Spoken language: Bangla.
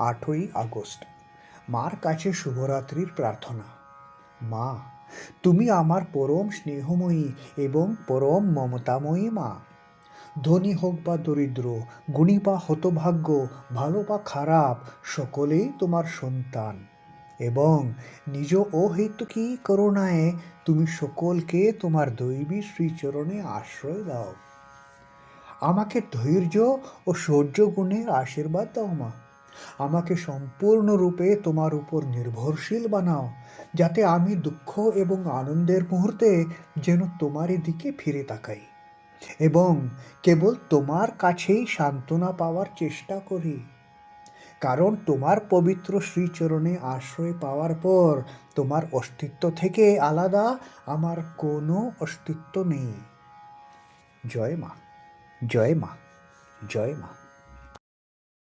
আটই আগস্ট। মার কাছে শুভরাত্রির প্রার্থনা। মা, তুমি আমার পরম স্নেহময়ী এবং পরম মমতাময়ী মা। ধনী হোক বা দরিদ্র, গুণী বা হতভাগ্য, ভালো বা খারাপ, সকলেই তোমার সন্তান। এবং নিজ অহেতুকী করুণায় তুমি সকলকে তোমার দৈবী শ্রীচরণে আশ্রয় দাও। আমাকে ধৈর্য ও সৌর্য গুণের আশীর্বাদ দাও মা। আমাকে সম্পূর্ণরূপে তোমার উপর নির্ভরশীল বানাও, যাতে আমি দুঃখ এবং আনন্দের মুহূর্তে যেন তোমারই দিকে ফিরে তাকাই এবং কেবল তোমার কাছেই সান্ত্বনা পাওয়ার চেষ্টা করি। কারণ তোমার পবিত্র শ্রীচরণে আশ্রয় পাওয়ার পর তোমার অস্তিত্ব থেকে আলাদা আমার কোনো অস্তিত্ব নেই। জয় মা জয় মা জয় মা।